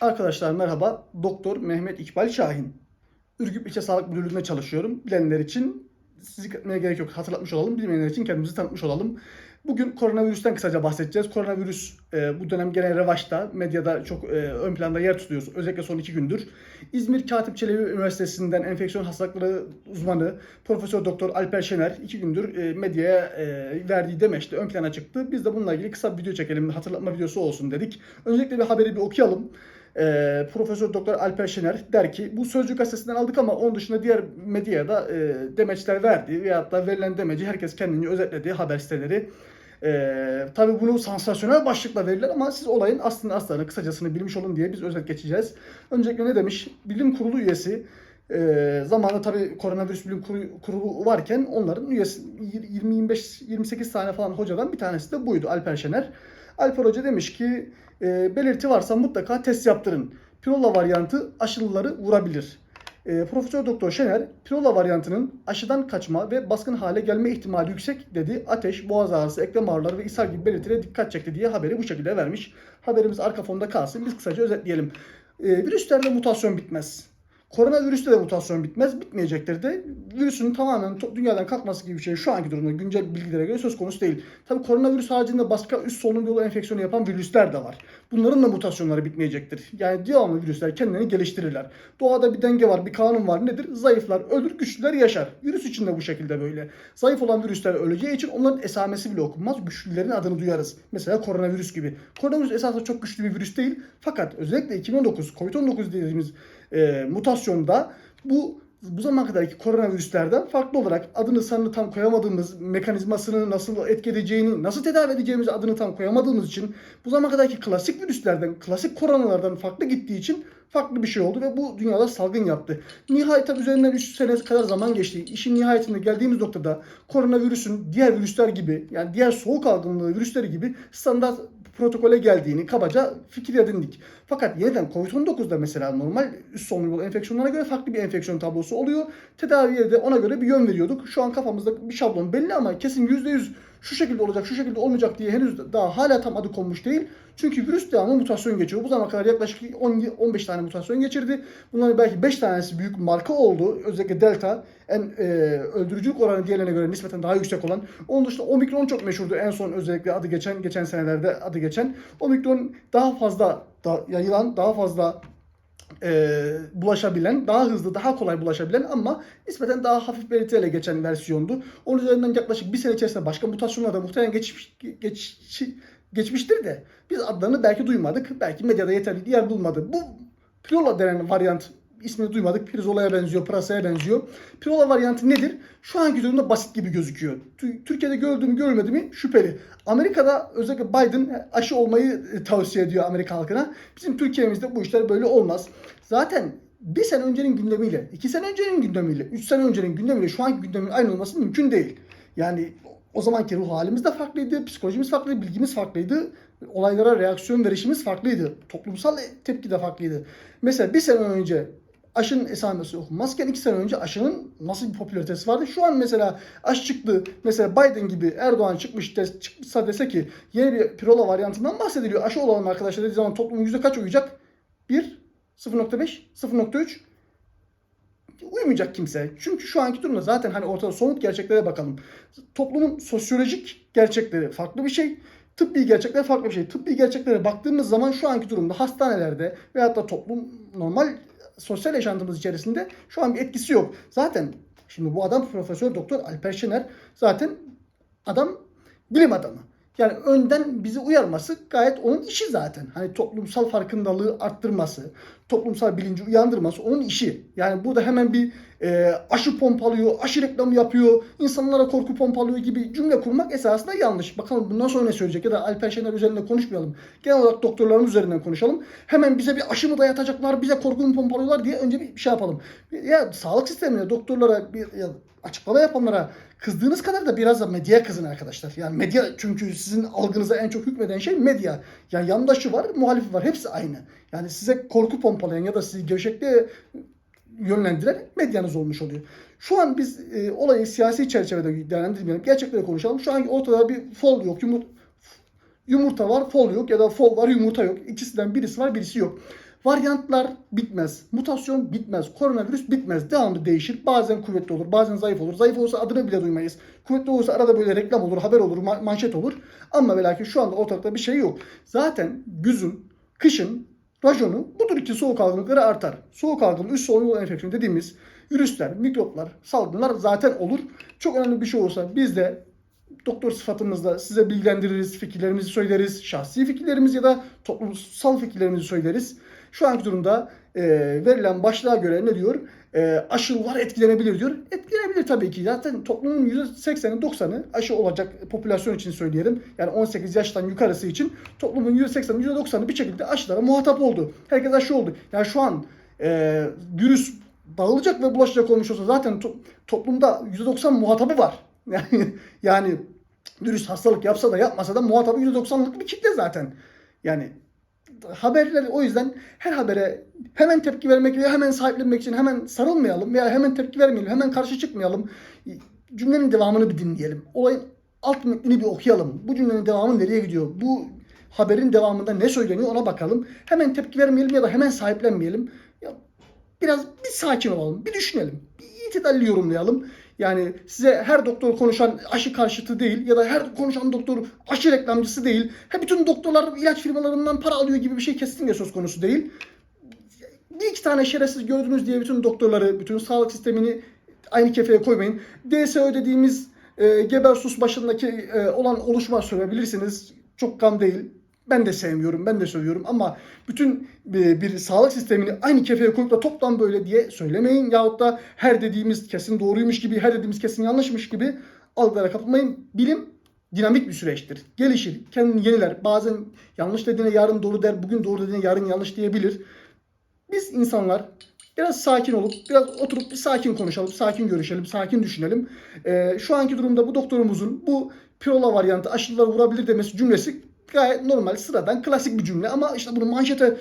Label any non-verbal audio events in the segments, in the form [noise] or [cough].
Arkadaşlar merhaba. Doktor Mehmet İkbal Şahin. Ürgüp İlçe Sağlık Müdürlüğü'nde çalışıyorum. Bilenler için sizi etmeye gerek yok. Hatırlatmış olalım. Bilmeyenler için kendimizi tanıtmış olalım. Bugün koronavirüsten kısaca bahsedeceğiz. Koronavirüs e, bu dönem gene revaçta. Medyada çok e, ön planda yer tutuyor. Özellikle son iki gündür. İzmir Katip Çelebi Üniversitesi'nden enfeksiyon hastalıkları uzmanı Profesör Doktor Alper Şener iki gündür e, medyaya e, verdiği demeçte ön plana çıktı. Biz de bununla ilgili kısa bir video çekelim. Hatırlatma videosu olsun dedik. Öncelikle bir haberi bir okuyalım. E, Profesör Doktor Alper Şener der ki bu Sözcü gazetesinden aldık ama onun dışında diğer medyaya da e, demeçler verdi veyahut da verilen demeci herkes kendini özetlediği haber siteleri. E, tabii bunu sansasyonel başlıkla verirler ama siz olayın aslında aslarını kısacasını bilmiş olun diye biz özet geçeceğiz. Öncelikle ne demiş? Bilim kurulu üyesi e, zamanında tabii koronavirüs bilim kurulu varken onların üyesi 20-25-28 tane falan hocadan bir tanesi de buydu Alper Şener. Alper Hoca demiş ki e, belirti varsa mutlaka test yaptırın. Pirola varyantı aşılıları vurabilir. E, Profesör Doktor Şener, Pirola varyantının aşıdan kaçma ve baskın hale gelme ihtimali yüksek dedi. Ateş, boğaz ağrısı, eklem ağrıları ve ishal gibi belirtilere dikkat çekti diye haberi bu şekilde vermiş. Haberimiz arka fonda kalsın. Biz kısaca özetleyelim. E, virüslerde mutasyon bitmez. Koronavirüste de mutasyon bitmez. Bitmeyecektir de. Virüsün tamamen dünyadan kalkması gibi bir şey şu anki durumda güncel bilgilere göre söz konusu değil. Tabi koronavirüs haricinde başka üst solunum yolu enfeksiyonu yapan virüsler de var. Bunların da mutasyonları bitmeyecektir. Yani devamlı virüsler kendini geliştirirler. Doğada bir denge var, bir kanun var. Nedir? Zayıflar ölür, güçlüler yaşar. Virüs için de bu şekilde böyle. Zayıf olan virüsler öleceği için onların esamesi bile okunmaz. Güçlülerin adını duyarız. Mesela koronavirüs gibi. Koronavirüs esasında çok güçlü bir virüs değil. Fakat özellikle 2019, Covid-19 dediğimiz e, mutasyonda bu bu zamana kadarki koronavirüslerden farklı olarak adını sanını tam koyamadığımız, mekanizmasını nasıl etki edeceğini, nasıl tedavi edeceğimizi adını tam koyamadığımız için bu zamana kadarki klasik virüslerden, klasik koronalardan farklı gittiği için farklı bir şey oldu ve bu dünyada salgın yaptı. Nihayet üzerinden 3 sene kadar zaman geçti. İşin nihayetinde geldiğimiz noktada koronavirüsün diğer virüsler gibi yani diğer soğuk algınlığı virüsleri gibi standart protokole geldiğini kabaca fikir edindik. Fakat yeniden Covid-19'da mesela normal üst solunum yolu enfeksiyonlarına göre farklı bir enfeksiyon tablosu oluyor. Tedaviye de ona göre bir yön veriyorduk. Şu an kafamızda bir şablon belli ama kesin %100 şu şekilde olacak, şu şekilde olmayacak diye henüz daha hala tam adı konmuş değil. Çünkü virüs devamlı mutasyon geçiyor. Bu zamana kadar yaklaşık 10-15 tane mutasyon geçirdi. Bunların belki 5 tanesi büyük marka oldu. Özellikle Delta en e, öldürücülük oranı diğerlerine göre nispeten daha yüksek olan. Onun dışında Omikron çok meşhurdu. En son özellikle adı geçen geçen senelerde adı geçen. Omikron daha fazla da yayılan, daha fazla e, bulaşabilen, daha hızlı, daha kolay bulaşabilen ama nispeten daha hafif belirtilerle geçen versiyondu. Onun üzerinden yaklaşık bir sene içerisinde başka mutasyonlar da muhtemelen geçmiş, geç, geçmiştir de biz adlarını belki duymadık. Belki medyada yeterli yer bulmadı. Bu Pirola denen varyant ismini duymadık. Pirzola'ya benziyor, Pırasa'ya benziyor. Pirola varyantı nedir? Şu anki durumda basit gibi gözüküyor. Tü- Türkiye'de gördü mü mi şüpheli. Amerika'da özellikle Biden aşı olmayı e, tavsiye ediyor Amerika halkına. Bizim Türkiye'mizde bu işler böyle olmaz. Zaten bir sene öncenin gündemiyle, iki sene öncenin gündemiyle, üç sene öncenin gündemiyle şu anki gündemin aynı olması mümkün değil. Yani o zamanki ruh halimiz de farklıydı, psikolojimiz farklıydı, bilgimiz farklıydı. Olaylara reaksiyon verişimiz farklıydı. Toplumsal tepki de farklıydı. Mesela bir sene önce aşının esamesi okunmazken iki sene önce aşının nasıl bir popülaritesi vardı? Şu an mesela aşı çıktı. Mesela Biden gibi Erdoğan çıkmış des, çıkmışsa dese ki yeni bir pirola varyantından bahsediliyor. Aşı olan arkadaşlar dediği zaman toplumun yüzde kaç uyacak? 1, 0.5, 0.3 uymayacak kimse. Çünkü şu anki durumda zaten hani ortada somut gerçeklere bakalım. Toplumun sosyolojik gerçekleri farklı bir şey. Tıbbi gerçekler farklı bir şey. Tıbbi gerçeklere baktığımız zaman şu anki durumda hastanelerde veyahut da toplum normal sosyal yaşantımız içerisinde şu an bir etkisi yok. Zaten şimdi bu adam Profesör Doktor Alper Şener zaten adam bilim adamı. Yani önden bizi uyarması gayet onun işi zaten. Hani toplumsal farkındalığı arttırması, toplumsal bilinci uyandırması onun işi. Yani burada hemen bir e, aşı pompalıyor, aşı reklamı yapıyor, insanlara korku pompalıyor gibi cümle kurmak esasında yanlış. Bakalım bundan sonra ne söyleyecek ya da Alper Şener üzerinde konuşmayalım. Genel olarak doktorlarımız üzerinden konuşalım. Hemen bize bir aşı mı dayatacaklar, bize korku mu pompalıyorlar diye önce bir şey yapalım. Ya sağlık sistemine, doktorlara, bir, ya, açıklama yapanlara kızdığınız kadar da biraz da medyaya kızın arkadaşlar. Yani medya çünkü sizin algınıza en çok hükmeden şey medya. Yani yandaşı var, muhalifi var. Hepsi aynı. Yani size korku pompalayan ya da sizi gevşekliğe yönlendiren medyanız olmuş oluyor. Şu an biz e, olayı siyasi çerçevede değerlendirmeyelim. Gerçekleri konuşalım. Şu an ortada bir fol yok, yumurt, Yumurta var, fol yok ya da fol var, yumurta yok. İkisinden birisi var, birisi yok. Varyantlar bitmez. Mutasyon bitmez. Koronavirüs bitmez. Devamlı değişir. Bazen kuvvetli olur, bazen zayıf olur. Zayıf olursa adını bile duymayız. Kuvvetli olursa arada böyle reklam olur, haber olur, ma- manşet olur. Ama ve şu anda ortalıkta bir şey yok. Zaten güzün, kışın rajonu budur ki soğuk algınlıkları artar. Soğuk algınlığı, üst solunum yolu enfeksiyonu dediğimiz virüsler, mikroplar, salgınlar zaten olur. Çok önemli bir şey olursa biz de doktor sıfatımızda size bilgilendiririz, fikirlerimizi söyleriz, şahsi fikirlerimizi ya da toplumsal fikirlerimizi söyleriz. Şu anki durumda e, verilen başlığa göre ne diyor? E, aşılar etkilenebilir diyor. Etkilenebilir tabii ki. Zaten toplumun %80'i 90'ı aşı olacak popülasyon için söyleyelim. Yani 18 yaştan yukarısı için toplumun %80'i %90'ı bir şekilde aşılara muhatap oldu. Herkes aşı oldu. Yani şu an e, virüs dağılacak ve bulaşacak olmuş olsa zaten to- toplumda %90 muhatabı var. [laughs] Yani yani virüs hastalık yapsa da yapmasa da muhatabı %90'lık bir kitle zaten. Yani haberleri o yüzden her habere hemen tepki vermek veya hemen sahiplenmek için hemen sarılmayalım veya hemen tepki vermeyelim, hemen karşı çıkmayalım. Cümlenin devamını bir dinleyelim. Olayın alt metnini bir okuyalım. Bu cümlenin devamı nereye gidiyor? Bu haberin devamında ne söyleniyor ona bakalım. Hemen tepki vermeyelim ya da hemen sahiplenmeyelim. Ya biraz bir sakin olalım, bir düşünelim, bir itidalli yorumlayalım. Yani size her doktor konuşan aşı karşıtı değil ya da her konuşan doktor aşı reklamcısı değil. Ha bütün doktorlar ilaç firmalarından para alıyor gibi bir şey kesinlikle söz konusu değil. Bir iki tane şerefsiz gördünüz diye bütün doktorları, bütün sağlık sistemini aynı kefeye koymayın. DSO dediğimiz e, Gebersus başındaki e, olan oluşma söyleyebilirsiniz. Çok kan değil. Ben de sevmiyorum, ben de söylüyorum ama bütün bir, bir sağlık sistemini aynı kefeye koyup da toptan böyle diye söylemeyin. Yahut da her dediğimiz kesin doğruymuş gibi, her dediğimiz kesin yanlışmış gibi algılara kapılmayın. Bilim dinamik bir süreçtir. Gelişir, kendini yeniler. Bazen yanlış dediğine yarın doğru der, bugün doğru dediğine yarın yanlış diyebilir. Biz insanlar biraz sakin olup, biraz oturup bir sakin konuşalım, sakin görüşelim, sakin düşünelim. Ee, şu anki durumda bu doktorumuzun bu pirola varyantı aşılara vurabilir demesi cümlesi gayet normal, sıradan, klasik bir cümle. Ama işte bunu manşete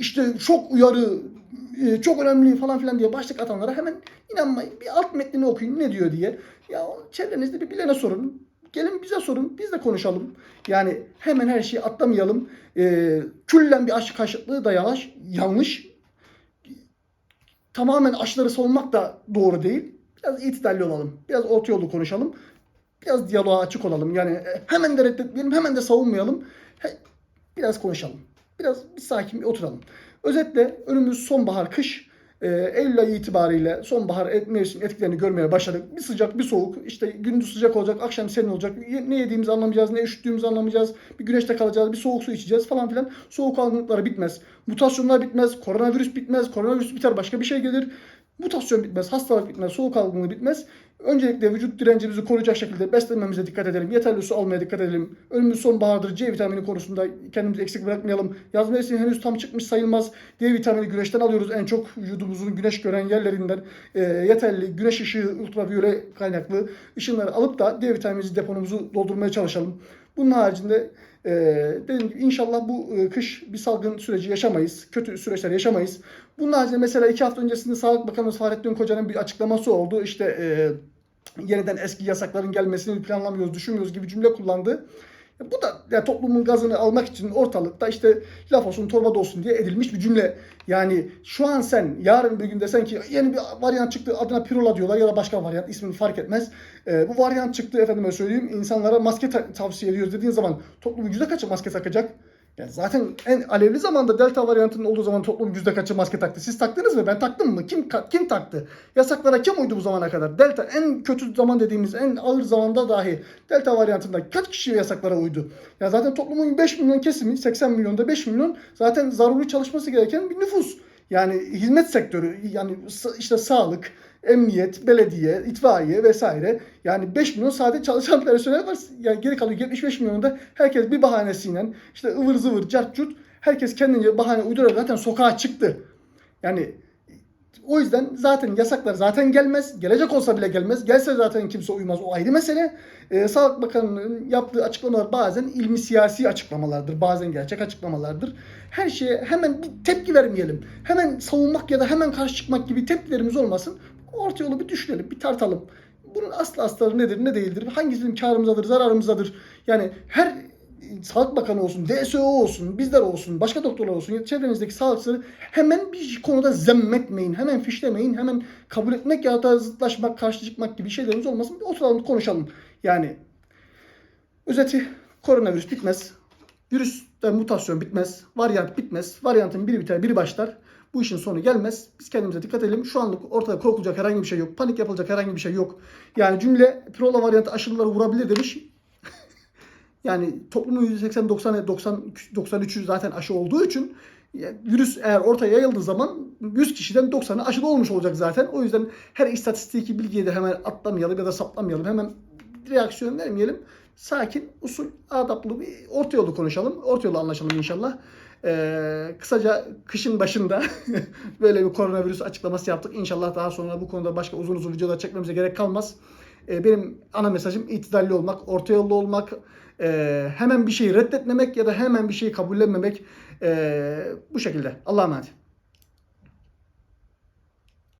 işte çok uyarı, e, çok önemli falan filan diye başlık atanlara hemen inanmayın. Bir alt metnini okuyun ne diyor diye. Ya çevrenizde bir bilene sorun. Gelin bize sorun, biz de konuşalım. Yani hemen her şeyi atlamayalım. Ee, küllen bir aşı karşıtlığı da yanlış. yanlış. Tamamen aşıları savunmak da doğru değil. Biraz itidalli olalım. Biraz orta yolu konuşalım. Biraz diyaloğa açık olalım. Yani e, hemen de reddetmeyelim, hemen de savunmayalım. Biraz konuşalım. Biraz bir sakin bir oturalım. Özetle önümüz sonbahar, kış. Ee, Eylül ayı itibariyle sonbahar et- mevsim etkilerini görmeye başladık. Bir sıcak bir soğuk. İşte gündüz sıcak olacak, akşam serin olacak. Ne yediğimizi anlamayacağız, ne üşüttüğümüzü anlamayacağız. Bir güneşte kalacağız, bir soğuk su içeceğiz falan filan. Soğuk algınlıkları bitmez. Mutasyonlar bitmez, koronavirüs bitmez. Koronavirüs biter başka bir şey gelir. Mutasyon bitmez, hastalık bitmez, soğuk algınlığı bitmez. Öncelikle vücut direncimizi koruyacak şekilde beslenmemize dikkat edelim. Yeterli su almaya dikkat edelim. Önümüz sonbahardır. C vitamini konusunda kendimizi eksik bırakmayalım. Yaz mevsimi henüz tam çıkmış sayılmaz. D vitamini güneşten alıyoruz. En çok vücudumuzun güneş gören yerlerinden e, yeterli güneş ışığı, ultraviyole kaynaklı ışınları alıp da D vitaminimizi depomuzu doldurmaya çalışalım. Bunun haricinde e, dediğim gibi inşallah bu e, kış bir salgın süreci yaşamayız. Kötü süreçler yaşamayız. Bunun haricinde mesela iki hafta öncesinde Sağlık Bakanımız Fahrettin Koca'nın bir açıklaması oldu. İşte e, yeniden eski yasakların gelmesini planlamıyoruz, düşünmüyoruz gibi cümle kullandı. Bu da ya toplumun gazını almak için ortalıkta işte laf olsun torba da olsun diye edilmiş bir cümle. Yani şu an sen yarın bir gün desen ki yeni bir varyant çıktı adına pirola diyorlar ya da başka varyant ismini fark etmez. Ee, bu varyant çıktı efendime söyleyeyim insanlara maske ta- tavsiye ediyoruz dediğin zaman toplumun yüzde kaçı maske takacak? Ya zaten en alevli zamanda delta varyantının olduğu zaman toplum yüzde kaçı maske taktı. Siz taktınız mı? Ben taktım mı? Kim kim taktı? Yasaklara kim uydu bu zamana kadar? Delta en kötü zaman dediğimiz en ağır zamanda dahi delta varyantında kaç kişi yasaklara uydu? Ya zaten toplumun 5 milyon kesimi 80 milyonda 5 milyon zaten zaruri çalışması gereken bir nüfus. Yani hizmet sektörü yani işte sağlık, emniyet, belediye, itfaiye vesaire. Yani 5 milyon sadece çalışan [laughs] personel var. Yani geri kalıyor 75 milyonda herkes bir bahanesiyle işte ıvır zıvır, cart curt herkes kendince bahane uydurarak zaten sokağa çıktı. Yani o yüzden zaten yasaklar zaten gelmez. Gelecek olsa bile gelmez. Gelse zaten kimse uymaz. O ayrı mesele. Ee, Sağlık Bakanı'nın yaptığı açıklamalar bazen ilmi siyasi açıklamalardır. Bazen gerçek açıklamalardır. Her şeye hemen bir tepki vermeyelim. Hemen savunmak ya da hemen karşı çıkmak gibi tepkilerimiz olmasın. Orta yolu bir düşünelim, bir tartalım. Bunun aslı astarı nedir, ne değildir? Hangisi bizim karımızadır, zararımızadır? Yani her Sağlık Bakanı olsun, DSO olsun, bizler olsun, başka doktorlar olsun, ya çevrenizdeki sağlıkçıları hemen bir konuda zemmetmeyin, hemen fişlemeyin, hemen kabul etmek ya da zıtlaşmak, karşı çıkmak gibi şeylerimiz olmasın. Bir oturalım, konuşalım. Yani özeti koronavirüs bitmez. Virüsten mutasyon bitmez. Varyant bitmez. Varyantın biri biter, biri başlar. Bu işin sonu gelmez. Biz kendimize dikkat edelim. Şu anlık ortada korkulacak herhangi bir şey yok. Panik yapılacak herhangi bir şey yok. Yani cümle Pirola varyantı aşılıları vurabilir demiş. Yani toplumun %80-90 90 93'ü zaten aşı olduğu için virüs eğer ortaya yayıldığı zaman 100 kişiden 90'ı aşılı olmuş olacak zaten. O yüzden her istatistiki bilgiye de hemen atlamayalım ya da saplamayalım. Hemen reaksiyon vermeyelim. Sakin, usul, adaplı bir orta yolu konuşalım. Orta yolu anlaşalım inşallah. Ee, kısaca kışın başında [laughs] böyle bir koronavirüs açıklaması yaptık. İnşallah daha sonra bu konuda başka uzun uzun videolar çekmemize gerek kalmaz. Ee, benim ana mesajım itidalli olmak, orta yolda olmak, ee, hemen bir şeyi reddetmemek ya da hemen bir şeyi kabullenmemek ee, bu şekilde. Allah'a emanet.